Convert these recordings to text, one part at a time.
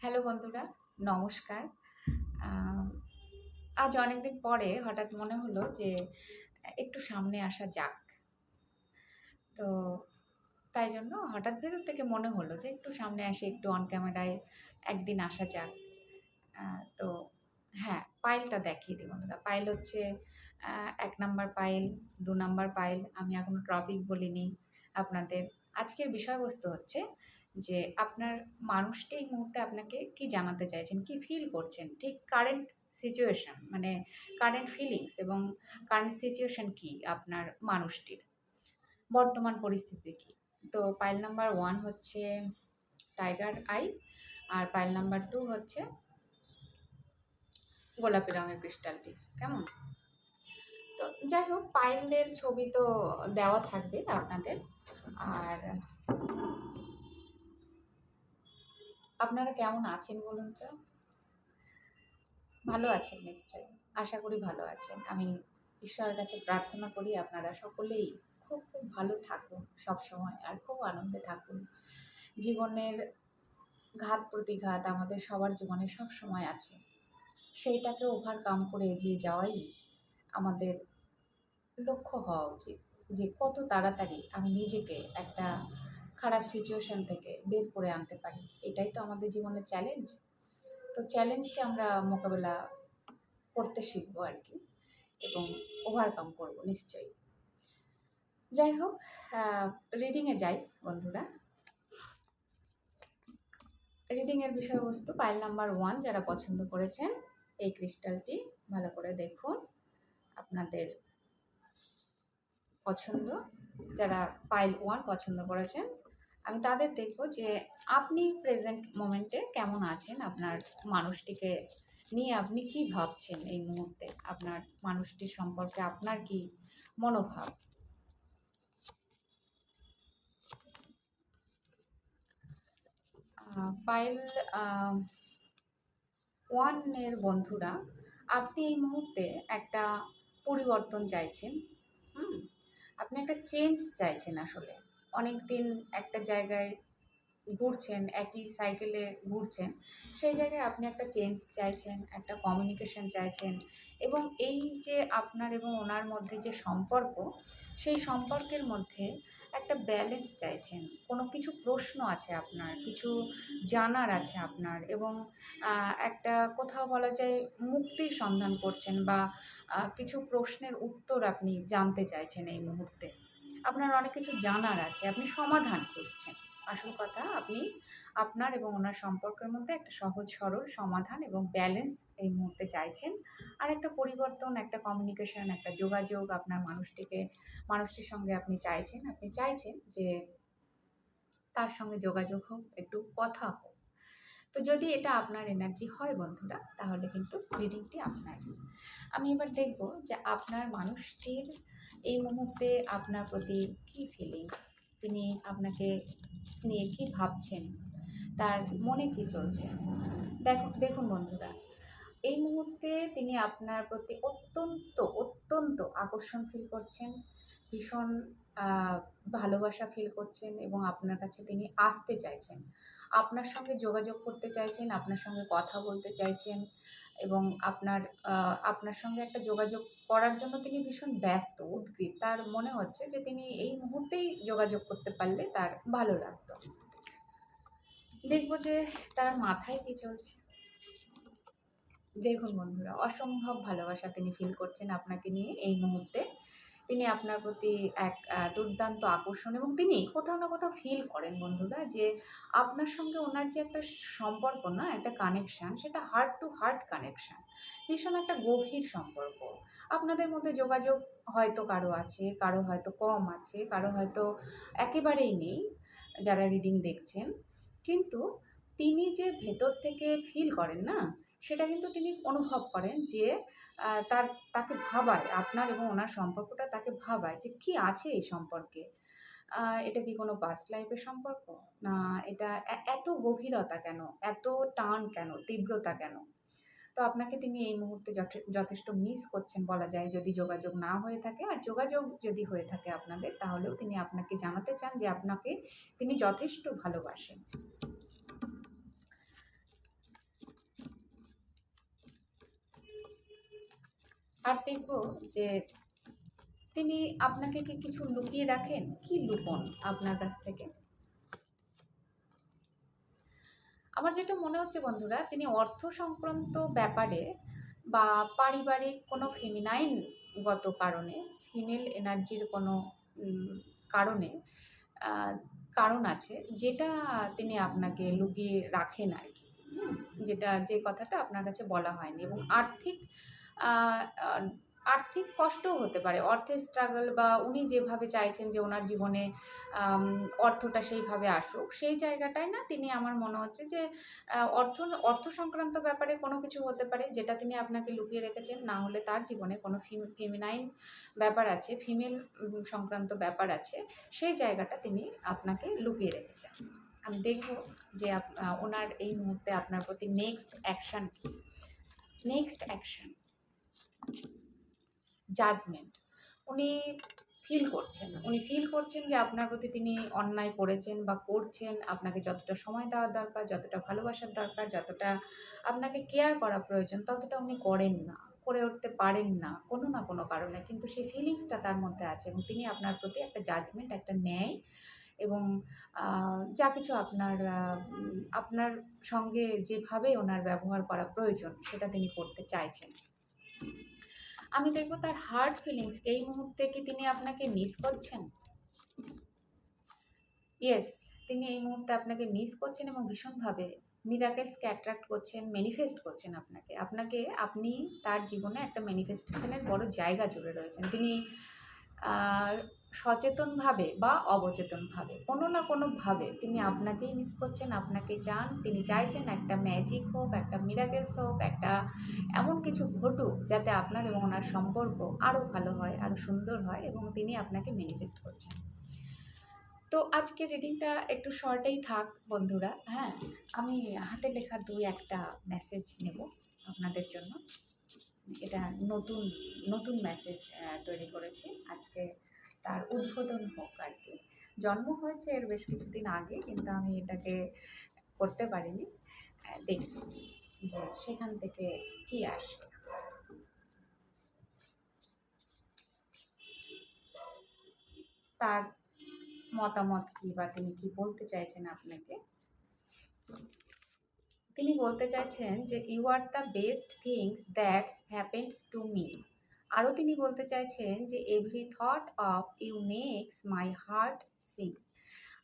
Hello বন্ধুরা, নমস্কার। আজ অনেকদিন পরে হঠাৎ মনে হলো যে একটু সামনে আসা যাক। তো তাই জন্য হঠাৎ ভেতর থেকে মনে হলো যে একটু সামনে আসে, একটু অন ক্যামেরায় একদিন আসা যাক। তো হ্যাঁ পাইলটা দেখিয়ে দিই বন্ধুরা। পাইল হচ্ছে এক নাম্বার পাইল দু নাম্বার পাইল আমি এখনও টপিক বলিনি। আপনাদের আজকের বিষয়বস্তু হচ্ছে যে আপনার মানুষটি এই মুহূর্তে আপনাকে কি জানাতে চাইছেন, কি ফিল করছেন? ঠিক কারেন্ট সিচুয়েশন মানে কারেন্ট ফিলিংস এবং কারেন্ট সিচুয়েশন কি আপনার মানুষটির? বর্তমান পরিস্থিতি কি? তো পাইল নাম্বার ওয়ান হচ্ছে টাইগার আই আর পাইল নাম্বার টু হচ্ছে গোলাপি রঙের ক্রিস্টালটি কেমন? তো যাই হোক পাইলের ছবি তো দেওয়া থাকবে আপনাদের, আর আপনারা কেমন আছেন বলুন তো? ভালো আছেন নিশ্চয়ই। আশা করি ভালো আছেন। আমি ঈশ্বরের কাছে প্রার্থনা করি আপনারা সকলেই খুব খুব ভালো থাকুন সব সময় আর খুব আনন্দে থাকুন। জীবনের ঘাত প্রতিঘাত আমাদের সবার জীবনে সব সময় আছে। সেইটাকে ওভারকাম করে এগিয়ে যাওয়াই আমাদের লক্ষ্য হওয়া উচিত। যে কত তাড়াতাড়ি আমি নিজেকে একটা খারাপ সিচুয়েশন থেকে বের করে আনতে পারি। এটাই তো আমাদের জীবনের চ্যালেঞ্জ তো চ্যালেঞ্জকে আমরা মোকাবেলা করতে শিখব আর কি এবং ওভারকাম করব নিশ্চয়ই। যাই হোক রিডিংয়ে যাই বন্ধুরা। রিডিংয়ের বিষয়বস্তু পাইল নাম্বার ওয়ান যারা পছন্দ করেছেন, এই ক্রিস্টালটি ভালো করে দেখুন। আপনাদের পছন্দ, যারা পাইল ওয়ান পছন্দ করেছেন আমি তাদের দেখব যে আপনি প্রেজেন্ট মোমেন্টে কেমন আছেন? আপনার মানুষটিকে নিয়ে আপনি কি ভাবছেন এই মুহূর্তে? আপনার মানুষটির সম্পর্কে আপনার কি মনোভাব? পাইল ওয়ানের বন্ধুরা, আপনি এই মুহূর্তে একটা পরিবর্তন চাইছেন। হুম? আপনি একটা চেঞ্জ চাইছেন আসলে। অনেক দিন একটা জায়গায় ঘুরছেন, একই সাইকেলে ঘুরছেন, সেই জায়গায় আপনি একটা চেঞ্জ চাইছেন, একটা কমিউনিকেশন চাইছেন এবং এই যে আপনার এবং ওনার মধ্যে যে সম্পর্ক, সেই সম্পর্কের মধ্যে একটা ব্যালেন্স চাইছেন। কোনো কিছু প্রশ্ন আছে আপনার, কিছু জানার আছে আপনার এবং একটা কোথাও বলা যায় মুক্তির সন্ধান করছেন বা কিছু প্রশ্নের উত্তর আপনি জানতে চাইছেন এই মুহূর্তে। আপনার অনেক কিছু জানার আছে, আপনি সমাধান খুঁজছেন। আসল কথা, আপনি আপনার এবং ওনার সম্পর্কের মধ্যে একটা সহজ, সরল সমাধান এবং ব্যালেন্স এই মুহূর্তে চাইছেন। আর একটা পরিবর্তন, একটা কমিউনিকেশন একটা যোগাযোগ আপনার মানুষটিকে, মানুষটির সঙ্গে আপনি চাইছেন। আপনি চাইছেন যে তার সঙ্গে যোগাযোগ হোক, একটু কথা হোক। তো যদি এটা আপনার এনার্জি হয় বন্ধুরা, তাহলে কিন্তু রিডিংটি আপনার। আমি এবার দেখব যে আপনার মানুষটির এই মুহূর্তে আপনার প্রতি কী ফিলিং তিনি আপনাকে নিয়ে কি ভাবছেন? তার মনে কি চলছে? দেখুন দেখুন বন্ধুরা, এই মুহূর্তে তিনি আপনার প্রতি অত্যন্ত অত্যন্ত আকর্ষণ ফিল করছেন, ভীষণ ভালোবাসা ফিল করছেন এবং আপনার কাছে তিনি আসতে চাইছেন। আপনার সঙ্গে যোগাযোগ করতে চাইছেন, আপনার সঙ্গে কথা বলতে চাইছেন এবং আপনার আপনার সঙ্গে একটা যোগাযোগ করার জন্য তিনি ভীষণ ব্যস্ত, উদ্গ্রীব। তার মনে হচ্ছে যে তিনি এই মুহূর্তেই যোগাযোগ করতে পারলে তার ভালো লাগতো। দেখব যে তার মাথায় কি চলছে। দেখুন বন্ধুরা, অসম্ভব ভালোবাসা তিনি ফিল করছেন আপনাকে নিয়ে এই মুহূর্তে। তিনি আপনার প্রতি এক দুর্দান্ত আকর্ষণ এবং তিনি কোথাও না কোথাও ফিল করেন বন্ধুরা যে আপনার সঙ্গে ওনার যে একটা সম্পর্ক না, একটা কানেকশান সেটা হার্ট টু হার্ট কানেকশান ভীষণ একটা গভীর সম্পর্ক। আপনাদের মধ্যে যোগাযোগ হয়তো কারও আছে, কারও হয়তো কম আছে, কারও হয়তো একেবারেই নেই যারা রিডিং দেখছেন। কিন্তু তিনি যে ভেতর থেকে ফিল করেন না সেটা কিন্তু তিনি অনুভব করেন যে তার, তাকে ভাবায়, আপনার এবং ওনার সম্পর্কটা তাকে ভাবায় যে কি আছে এই সম্পর্কে। এটা কি কোনো পাস্ট লাইফের সম্পর্ক? না, এটা এত গভীরতা কেন? এত টান কেন? তীব্রতা কেন? তো আপনাকে তিনি এই মুহূর্তে যথে- যথেষ্ট মিস করছেন বলা যায়, যদি যোগাযোগ না হয়ে থাকে। আর যোগাযোগ যদি হয়ে থাকে আপনাদের, তাহলেও তিনি আপনাকে জানাতে চান যে আপনাকে তিনি যথেষ্ট ভালোবাসেন। আর দেখব যে তিনি আপনাকে কি কিছু লুকিয়ে রাখেন? কি লুকোন আপনার কাছ থেকে? আমার যেটা মনে হচ্ছে বন্ধুরা, তিনি অর্থ সংক্রান্ত ব্যাপারে বা পারিবারিক কোনো ফেমিনাইন গত কারণে ফিমেল এনার্জির কোনো কারণে কারণ আছে যেটা তিনি আপনাকে লুকিয়ে রাখেন আর কি যেটা, যে কথাটা আপনার কাছে বলা হয়নি এবং আর্থিক আর্থিক কষ্টও হতে পারে। অর্থের স্ট্রাগল বা উনি যেভাবে চাইছেন যে ওনার জীবনে অর্থটা সেইভাবে আসুক, সেই জায়গাটায় না তিনি আমার মনে হচ্ছে যে অর্থ অর্থ সংক্রান্ত ব্যাপারে কোনো কিছু হতে পারে যেটা তিনি আপনাকে লুকিয়ে রেখেছেন। না হলে তার জীবনে কোনো ফেমিনাইন ব্যাপার আছে ফিমেল সংক্রান্ত ব্যাপার আছে, সেই জায়গাটা তিনি আপনাকে লুকিয়ে রেখেছেন। আমি দেখব যে ওনার এই মুহূর্তে আপনার প্রতি নেক্সট অ্যাকশন কী। নেক্সট অ্যাকশন জাজমেন্ট উনি ফিল করছেন। উনি ফিল করছেন যে আপনার প্রতি তিনি অন্যায় করেছেন বা করছেন। আপনাকে যতটা সময় দেওয়ার দরকার, যতটা ভালোবাসার দরকার, যতটা আপনাকে কেয়ার করা প্রয়োজন, ততটা উনি করেন না, করে উঠতে পারেন না, কোনো না কোনো কারণে। কিন্তু সেই ফিলিংসটা তার মধ্যে আছে এবং তিনি আপনার প্রতি একটা জাজমেন্ট একটা ন্যায় এবং যা কিছু আপনার আপনার সঙ্গে যেভাবে ওনার ব্যবহার করা প্রয়োজন, সেটা তিনি করতে চাইছেন। আমি দেখব তার হার্ট ফিলিংস এই মুহূর্তে কি তিনি আপনাকে মিস করছেন? ইয়েস তিনি এই মুহূর্তে আপনাকে মিস করছেন এবং ভীষণভাবে মিরাকেলসকে অ্যাট্রাক্ট করছেন ম্যানিফেস্ট করছেন আপনাকে। আপনাকে, আপনি তার জীবনে একটা ম্যানিফেস্টেশনের বড় জায়গা জুড়ে রয়েছেন। তিনি সচেতনভাবে বা অবচেতনভাবে, কোনো না কোনোভাবে তিনি আপনাকেই মিস করছেন, আপনাকে চান, তিনি চাইছেন একটা ম্যাজিক হোক, একটা মিরাকেলস হোক, একটা এমন কিছু ঘটুক যাতে আপনার এবং ওনার সম্পর্ক আরও ভালো হয়, আরও সুন্দর হয় এবং তিনি আপনাকে ম্যানিফেস্ট করছেন। তো আজকে রিডিংটা একটু শর্টেই থাক বন্ধুরা হ্যাঁ? আমি হাতে লেখা দুই একটা মেসেজ নেব আপনাদের জন্য। এটা নতুন নতুন মেসেজ তৈরি করেছি। আজকে তার উদ্বোধন হোক আর কি। জন্ম হয়েছে এর বেশ কিছুদিন আগে, কিন্তু আমি এটাকে করতে পারিনি। দেখছি যে সেখান থেকে কি আসে। তার মতামত কি বা তিনি কি বলতে চাইছেন আপনাকে? তিনি বলতে চাইছেন যে you are the best things that's happened to me আরও তিনি বলতে চাইছেন যে every thought of you makes my heart sing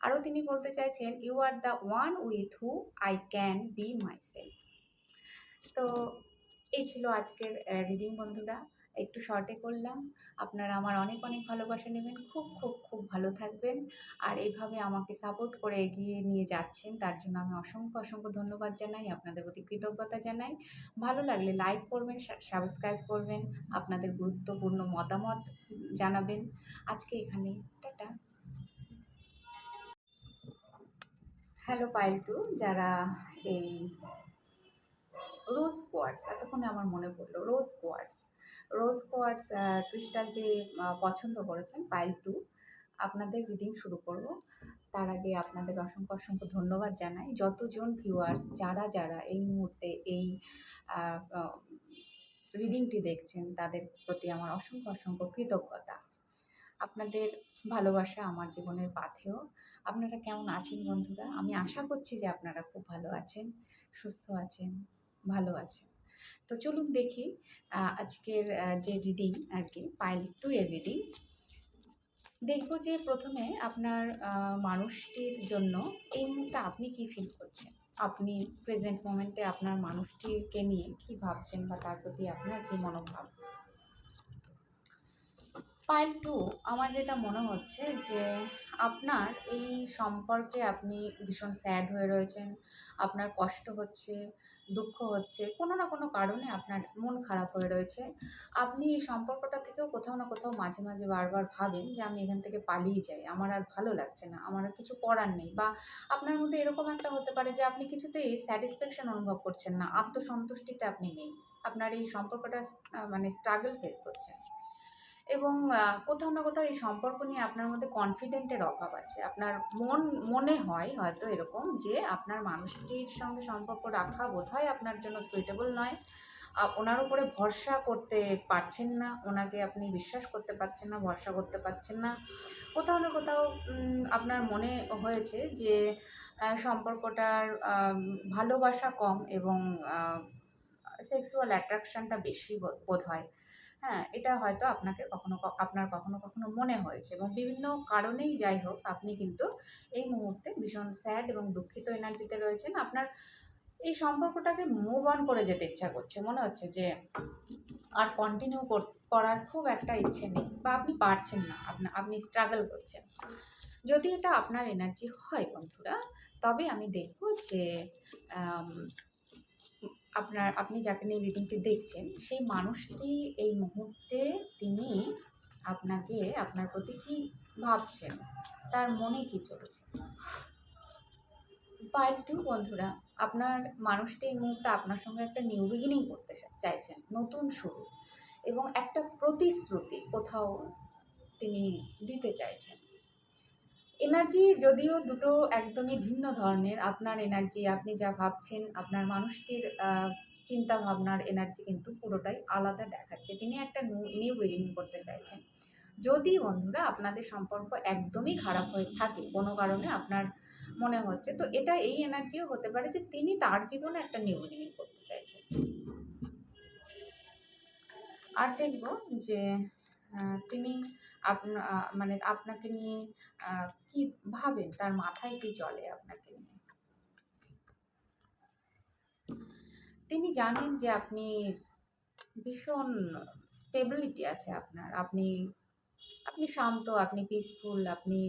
আরও তিনি বলতে চাইছেন you are the one with who I can be myself তো এই ছিল আজকের রিডিং বন্ধুরা। একটু শর্টে করলাম। আপনারা আমার অনেক অনেক ভালোবাসা নেবেন। খুব খুব খুব ভালো থাকবেন। আর এইভাবে আমাকে সাপোর্ট করে এগিয়ে নিয়ে যাচ্ছেন, তার জন্য আমি অসংখ্য অসংখ্য ধন্যবাদ জানাই। আপনাদের প্রতি কৃতজ্ঞতা জানাই। ভালো লাগলে লাইক করবেন সাবস্ক্রাইব করবেন, আপনাদের গুরুত্বপূর্ণ মতামত জানাবেন। আজকে এখানে টাটা। হ্যালো পাইলটু যারা এই রোজ কোয়ার্টস এতক্ষণে আমার মনে পড়ল রোজ কোয়ার্টস রোজ কোয়ার্টস ক্রিস্টালটি পছন্দ করেছেন পাইল টু আপনাদের রিডিং শুরু করব। তার আগে আপনাদের অসংখ্য অসংখ্য ধন্যবাদ জানাই। যতজন ভিউয়ার্স যারা যারা এই মুহূর্তে এই রিডিংটি দেখছেন, তাদের প্রতি আমার অসংখ্য অসংখ্য কৃতজ্ঞতা। আপনাদের ভালোবাসা আমার জীবনের পাথেও আপনারা কেমন আছেন বন্ধুরা? আমি আশা করছি যে আপনারা খুব ভালো আছেন, সুস্থ আছেন। ভালো আছে। তো চলুন দেখি আজকের যে রিডিং আর কি পাইল টু এর রিডিং দেখব যে প্রথমে আপনার মানুষটির জন্য এই মুহূর্তে আপনি কি ফিল করছেন? আপনি প্রেজেন্ট মোমেন্টে আপনার মানুষটিকে নিয়ে কি ভাবছেন বা তার প্রতি আপনার কি মনোভাব? পাইল টু আমার যেটা মনে হচ্ছে যে আপনার এই সম্পর্কে আপনি ভীষণ স্যাড হয়ে রয়েছেন, আপনার কষ্ট হচ্ছে, দুঃখ হচ্ছে, কোনো না কোনো কারণে আপনার মন খারাপ হয়ে রয়েছে। আপনি এই সম্পর্কটা থেকেও কোথাও না কোথাও মাঝে মাঝে বারবার ভাবেন যে আমি এখান থেকে পালিয়ে যাই, আমার আর ভালো লাগছে না, আমার আর কিছু করার নেই বা আপনার মধ্যে এরকম একটা হতে পারে যে আপনি কিছুতেই স্যাটিসফ্যাকশন অনুভব করছেন না, আত্মসন্তুষ্টিতে আপনি নেই, আপনার এই সম্পর্কটা মানে স্ট্রাগল ফেস করছেন এবং কোথাও না কোথাও এই সম্পর্ক নিয়ে আপনার মধ্যে কনফিডেন্টের অভাব আছে। আপনার মন, মনে হয় হয়তো এরকম যে আপনার মানুষটির সঙ্গে সম্পর্ক রাখা বোধহয় আপনার জন্য সুইটেবল নয়। ওনার উপরে ভরসা করতে পারছেন না, ওনাকে আপনি বিশ্বাস করতে পারছেন না, ভরসা করতে পারছেন না। কোথাও না কোথাও আপনার মনে হয়েছে যে সম্পর্কটার ভালোবাসা কম এবং সেক্সুয়াল অ্যাট্রাকশনটা বেশি বোধ হয় হ্যাঁ এটা হয়তো আপনাকে কখনো আপনার কখনো কখনো মনে হয়েছে এবং বিভিন্ন কারণেই যাই হোক, আপনি কিন্তু এই মুহূর্তে ভীষণ স্যাড এবং দুঃখিত এনার্জিতে রয়েছেন। আপনার এই সম্পর্কটাকে মুভ অন করে যেতে ইচ্ছা করছে। মনে হচ্ছে যে আর কন্টিনিউ করার খুব একটা ইচ্ছে নেই বা আপনি পারছেন না, আপনা, আপনি স্ট্রাগল করছেন। যদি এটা আপনার এনার্জি হয় বন্ধুরা, তবে আমি দেখব যে আপনার, আপনি যাকে নিয়ে রিডিংটি দেখছেন, সেই মানুষটি এই মুহূর্তে তিনি আপনাকে, আপনার প্রতি কি ভাবছেন? তার মনে কি চলছে? পাইল টু বন্ধুরা, আপনার মানুষটি এই মুহূর্তে আপনার সঙ্গে একটা নিউ বিগিনিং করতে চাইছেন, নতুন শুরু। এবং একটা প্রতিশ্রুতি কোথাও তিনি দিতে চাইছেন। এনার্জি যদিও দুটো একদমই ভিন্ন ধরনের, আপনার এনার্জি আপনি যা ভাবছেন, আপনার মানুষটির চিন্তা ভাবনার এনার্জি কিন্তু পুরোটাই আলাদা দেখাচ্ছে। তিনি একটা নিউ বিগিনিং করতে চাইছেন। যদি বন্ধুরা আপনাদের সম্পর্ক একদমই খারাপ হয়ে থাকে, কোনো কারণে আপনার মনে হচ্ছে, তো এটা এই এনার্জিও হতে পারে যে তিনি তার জীবনে একটা নিউ বিগিনিং করতে চাইছেন। আর দেখব যে তিনি আপনা মানে আপনাকে নিয়ে কি ভাবেন? তার মাথায় কি চলে আপনাকে নিয়ে? তিনি জানেন যে আপনি ভীষণ স্টেবিলিটি আছে আপনার। আপনি আপনি শান্ত আপনি পিসফুল আপনি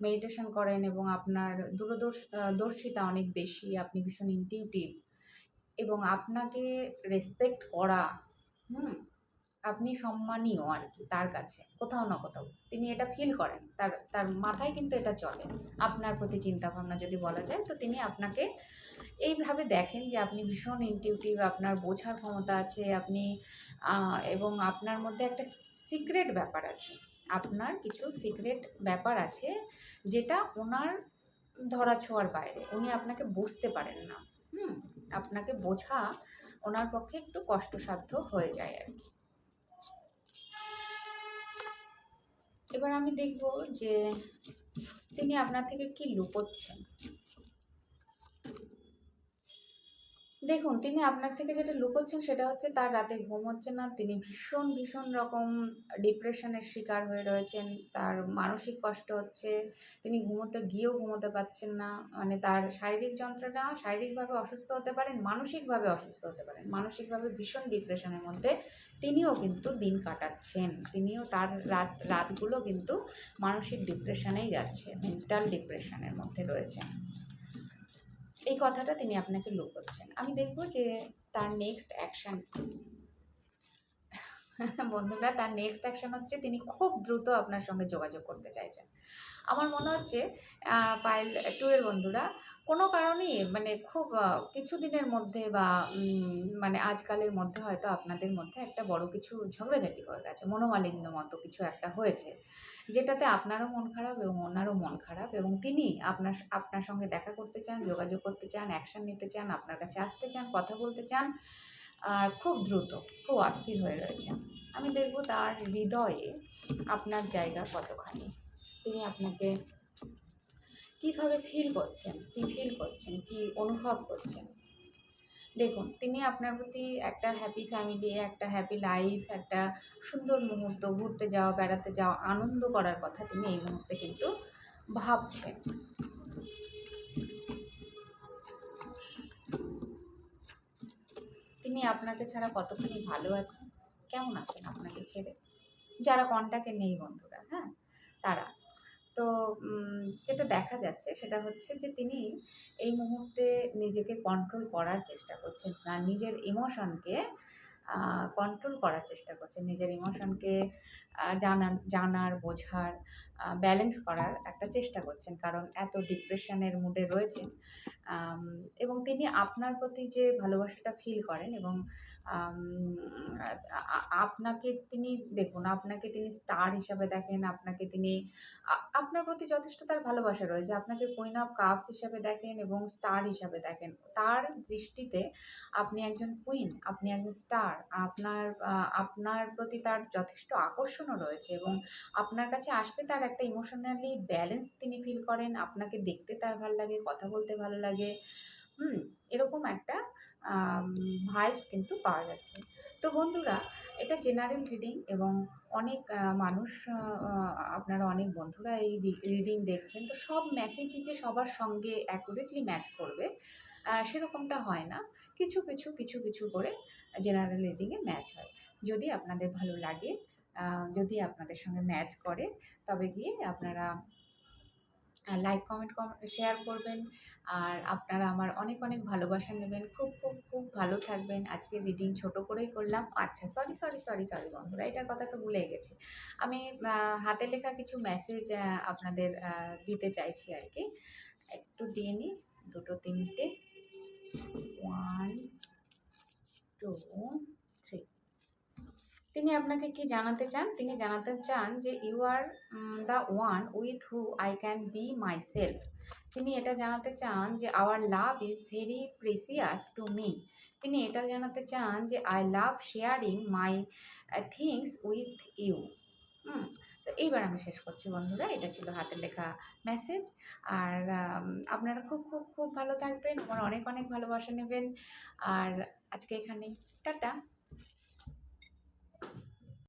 মেডিটেশন করেন এবং আপনার দূরদর্শ আহ, দর্শিতা অনেক বেশি আপনি ভীষণ ইনটিউটিভ এবং আপনাকে রেসপেক্ট করা হুম আপনি সম্মানীয় আর কি তার কাছে, কোথাও না কোথাও। তিনি এটা ফিল করেন, তার তার মাথায় কিন্তু এটা চলে। আপনার প্রতি চিন্তা ভাবনা যদি বলা যায়, তো তিনি আপনাকে এইভাবে দেখেন যে আপনি ভীষণ ইনটিউটিভ আপনার বোঝার ক্ষমতা আছে, আপনি এবং আপনার মধ্যে একটা সিক্রেট ব্যাপার আছে। আপনার কিছু সিক্রেট ব্যাপার আছে, যেটা ওনার ধরা ছোঁয়ার বাইরে। উনি আপনাকে বুঝতে পারেন না। হুম, আপনাকে বোঝা ওনার পক্ষে একটু কষ্টসাধ্য হয়ে যায় আর কি এবার আমি দেখব যে তিনি আপনার থেকে কি লুকোচ্ছেন। দেখুন, তিনি আপনার থেকে যেটা লুকোচ্ছেন সেটা হচ্ছে তার রাতে ঘুম হচ্ছে না। তিনি ভীষণ ভীষণ রকম ডিপ্রেশনের শিকার হয়ে রয়েছেন। তার মানসিক কষ্ট হচ্ছে। তিনি ঘুমোতে, গিয়েও ঘুমোতে পারছেন না। মানে তার শারীরিক যন্ত্রণা শারীরিকভাবে অসুস্থ হতে পারেন, মানসিকভাবে অসুস্থ হতে পারেন। মানসিকভাবে ভীষণ ডিপ্রেশনের মধ্যে তিনিও কিন্তু দিন কাটাচ্ছেন। তিনিও তার রাত, রাতগুলো কিন্তু মানসিক ডিপ্রেশনেই যাচ্ছে মেন্টাল ডিপ্রেশনের মধ্যে রয়েছেন। এই কথাটা তিনি আপনাকে লুকোচ্ছেন আমি দেখব যে তার নেক্সট অ্যাকশন বন্ধুরা, তার নেক্সট অ্যাকশন হচ্ছে তিনি খুব দ্রুত আপনার সঙ্গে যোগাযোগ করতে চাইছেন। আমার মনে হচ্ছে পাইল টু এর বন্ধুরা, কোনো কারণেই মানে খুব কিছুদিনের মধ্যে বা মানে আজকালের মধ্যে হয়তো আপনাদের মধ্যে একটা বড় কিছু ঝগড়াঝাটি হয়ে গেছে, মনোমালিন্য মতো কিছু একটা হয়েছে, যেটাতে আপনারও মন খারাপ এবং ওনারও মন খারাপ এবং তিনি আপনার আপনার সঙ্গে দেখা করতে চান, যোগাযোগ করতে চান অ্যাকশন নিতে চান, আপনার কাছে আসতে চান, কথা বলতে চান আর খুব দ্রুত, খুব অস্থির হয়ে রয়েছেন আমি দেখব তার হৃদয়ে আপনার জায়গা কতখানি। তিনি আপনাকে কীভাবে ফিল করছেন? কি ফিল করছেন? কি অনুভব করছেন? দেখুন, তিনি আপনার প্রতি একটা হ্যাপি ফ্যামিলি একটা হ্যাপি লাইফ একটা সুন্দর মুহূর্ত, ঘুরতে যাওয়া, বেড়াতে যাওয়া, আনন্দ করার কথা তিনি এই মুহূর্তে কিন্তু ভাবছেন। তিনি আপনাকে ছাড়া কতখানি ভালো আছেন কেমন আছেন আপনাকে ছেড়ে? যারা কন্ট্যাক্টে নেই বন্ধুরা হ্যাঁ? তারা। তো যেটা দেখা যাচ্ছে সেটা হচ্ছে যে তিনি এই মুহূর্তে নিজেকে কন্ট্রোল করার চেষ্টা করছেন না, নিজের ইমোশনকে কন্ট্রোল করার চেষ্টা করছে। নিজের ইমোশনকে জানার জানার, বোঝার ব্যালেন্স করার একটা চেষ্টা করছেন। কারণ এত ডিপ্রেশনের মুডে রয়েছেন। এবং তিনি আপনার প্রতি যে ভালোবাসাটা ফিল করেন এবং আপনাকে তিনি, দেখুন, আপনাকে তিনি স্টার হিসাবে দেখেন, আপনাকে তিনি আপনার প্রতি যথেষ্ট তার ভালোবাসা রয়েছে, আপনাকে কুইন অফ কাপস হিসাবে দেখেন এবং স্টার হিসাবে দেখেন। তার দৃষ্টিতে আপনি একজন কুইন, আপনি একজন স্টার, আপনার আপনার প্রতি তার যথেষ্ট আকর্ষণও রয়েছে এবং আপনার কাছে আসলে তার একটা ইমোশনালি ব্যালেন্স তিনি ফিল করেন, আপনাকে দেখতে তার ভালো লাগে কথা বলতে ভালো লাগে হুম, এরকম একটা ভাইবস কিন্তু পাওয়া যাচ্ছে। তো বন্ধুরা, এটা জেনারেল রিডিং এবং অনেক মানুষ আপনারা অনেক বন্ধুরা এই রিডিং দেখছেন, তো সব মেসেজই যে সবার সঙ্গে অ্যাকুরেটলি ম্যাচ করবে সেরকমটা হয় না। কিছু কিছু কিছু কিছু করে জেনারেল রিডিংয়ে ম্যাচ হয়। যদি আপনাদের ভালো লাগে যদি আপনাদের সঙ্গে ম্যাচ করে, তবে গিয়ে আপনারা লাইক কমেন্ট শেয়ার করবেন। আর আপনারা আমার অনেক অনেক ভালোবাসা নেবেন। খুব খুব খুব ভালো থাকবেন। আজকে রিডিং ছোট করেই করলাম। আচ্ছা সরি সরি সরি সরি বন্ধুরা এটার কথা তো ভুলে গেছি। আমি হাতে লেখা কিছু মেসেজ আপনাদের দিতে চাইছি আর কি। একটু দিয়ে নিই। দুটো, তিনটে। ওয়ান টু তিনি আপনাকে কি জানাতে চান? তিনি জানাতে চান যে you are the one with who I can be myself তিনি এটা জানাতে চান যে our love is very precious to me তিনি এটা জানাতে চান যে I love sharing my things with you তো এইবার আমি শেষ করছি বন্ধুরা। এটা ছিল হাতের লেখা মেসেজ আর আপনারা খুব খুব খুব ভালো থাকবেন। আমার অনেক অনেক ভালোবাসা নেবেন। আর আজকে এখানে টাটা।